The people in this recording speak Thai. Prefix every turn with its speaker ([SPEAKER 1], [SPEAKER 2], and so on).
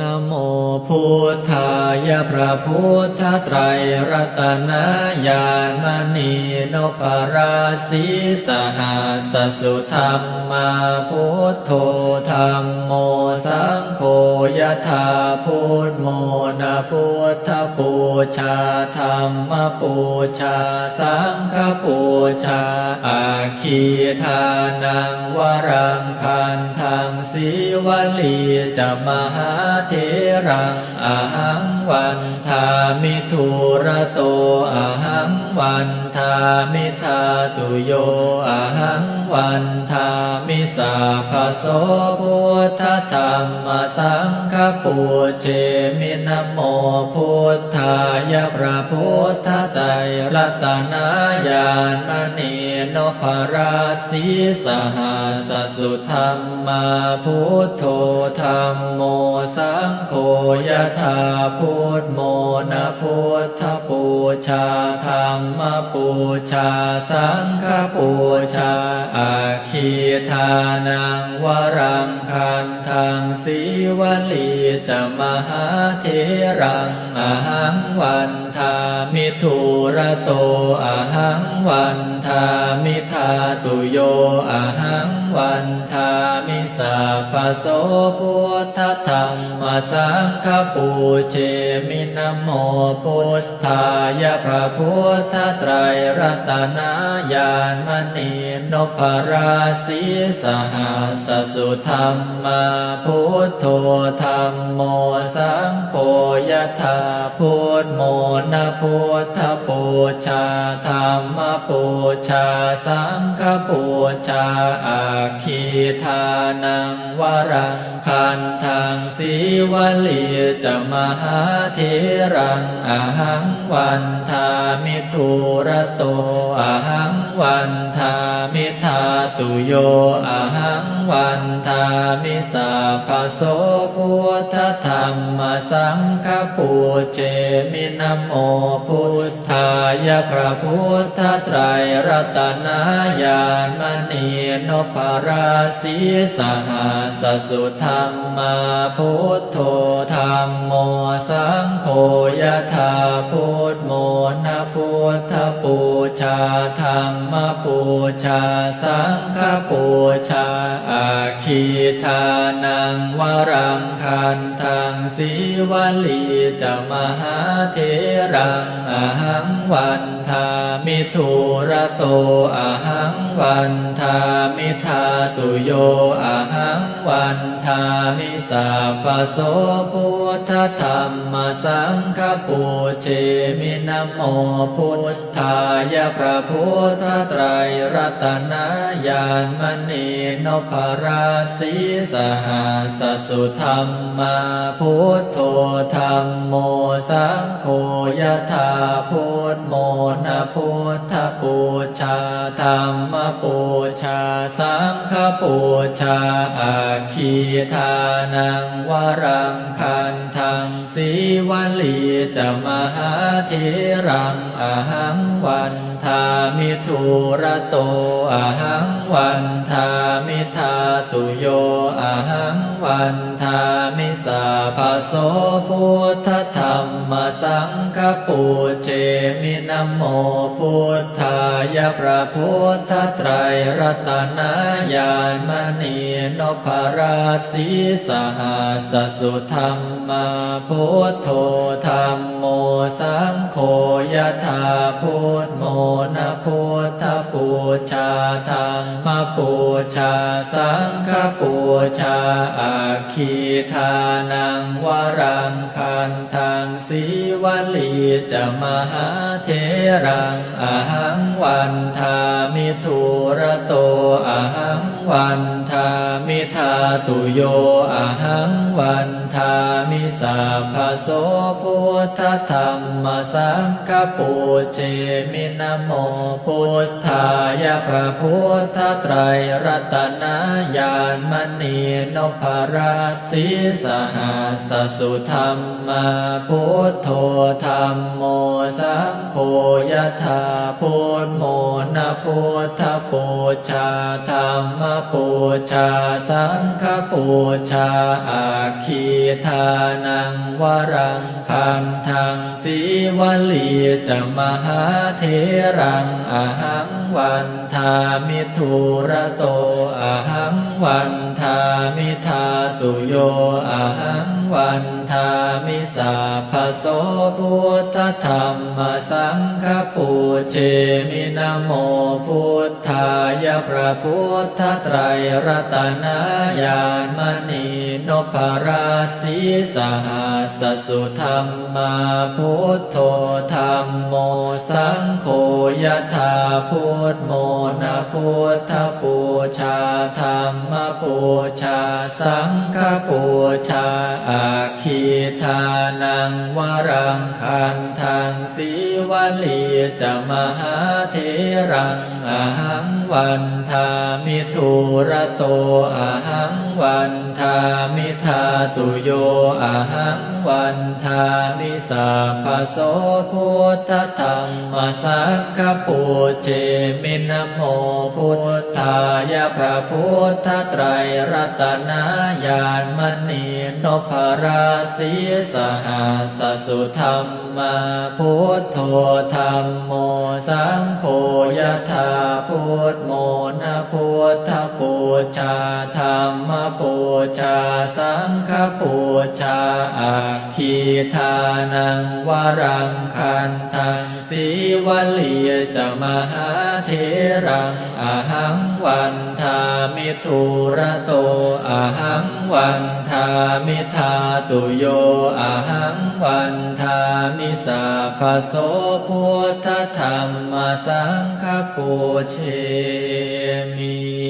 [SPEAKER 1] นโมพุทธายะพระพุทธไตรรัตนญาณมณีนพราศีสหัสสุธรรมาพุทโธธรรมโมสังโฆ ยะธาพุทโมนะพุทธปูชาธรรมปูชา สังฆปูชา อาคีทานังวรังคันทังสีวลีจะมหาเทรังอาหังวันทามิทุระโตอาหังวันทามิทาตุโยอาหัง วันทามิสาภโสพุทธธรรมสังฆปูเจมินโมพุทธายพระพุทธไตรรัตนายานมณีนพราศีสหัสสุธรรมาพุทโธธรรมโมสังโฆยะธาพุทโมนะพุทธ ชาธรรมปูชาสังฆปูชาอาคีทานังวรังคันทังสีวลีจะมหาเทรังอาหังวันทามิทุระโตอาหังวันทามิทาตุโยอาหังวันทามิสาภโสพุทธ ธรรมสังฆปูเจมินโมพุทธายะพระพุทธไตรรัตนายานมณีนพราศีสหัสสุธรรมาพุทโธธรรมโมสังโฆยะธาพุทโมนะพุทธปูชาธรรมปูชาสังฆปูชาอาคีทานังวรังคันทังสวลีจะมหาเทรังอาหังวันทามิทุระโตอาหังวันทามิทาตุโยอาหังวันทามิสาภโสพุทธธรรมสังฆปูเจมินโมพุทธายะพระพุทธไตรรัตนายานมณีนพราศีสหัสสุธรรมาพุทโธธรรมโมสังโฆยะธาพุทโมนะพุทธปูชาธรรมปูชาสังฆปูชาอาคีทานังวรังคันทังสีวลีจะมหาเทรังอาหังวันทามิทุระโตอาหังวันทามิทาตุโยอาหังวันทามิสาภโสพุทธธรรมสังฆปูเชมินโมพุทธายะพระพุทธไตรรัตนายานมณีนพราศีสหัสสุธรรมาพุทโธธรรมโมสังโฆยะธาพุทโมนะพุทธปูชาธรรมปูชาสั ฆปูชาอาคีทานังวรังคันทังสีวลีจะมหาเทรังอหังวันทามิทุระโตอหังวันทามิทาตุโยอหังวันทามิสาภโสพุทธ มสังฆปูเจมินโมพุทธายพระพุทธไตรรัตนายานมณีนพราศีสหัสสุธรรมาพุทโธธรรมโมสังโฆยะธาพุทโมนะพุทธปูชาธรรมปูชาสังฆปูชาอาคีทานังวรังคันทังสีวลีจะมหาเทรังอหังวันทามิทุระโตอหังวันทามิทาตุโยอหังวันามิสาภโสพุทธธรรมสังฆปูเจมินโมพุทธายะพระพุทธไตรรัตนายานมณีนพราศีสหัสสุธรรมาพุทโธธรรมโมสังโฆยะธาพุทโมนะพุท ธปูชาธรรมปูชา สังฆปูชา อาคีทานังวรังคันทังสีวลีจะมหาเทรังอหังวันทามิทุระโตอหังวันทามิทาตุโยอหังวันทามิสาภ โสพุทธธรรมสังฆปูเชมินโมพุทธายพระพุทธไตรรัตนายานมณีนพราศีสหัสสุธรรมาพุทโธธรรมโมสังโฆยะธาพุทโมนะพุทธปูชาธรรมปูชาสังฆปูชาอาคีทานังวรังคันทังสีวลีจะมหาเทรัง อหังวันทามิทุระโตอหังวันทามิทาตุโยอหังวันทามิสาภโสพุทธธรรมสังฆปูเชมินโมพุทธายะพระพุทธไตรรัตนายานมณีนพราศีสหัสสุธรรมาพุทโธธรรมโมสังโฆยะธา พุทโมนะพุทธปูชา ชาสังฆปูชาอาคีทานังวรังคันทังสีวลีจะมหาเทรังอหังวันทามิทุระโตอหังวันทามิทาตุโยอหังวันทามิสาภโสพุทธธรรมสังฆปูเชมิ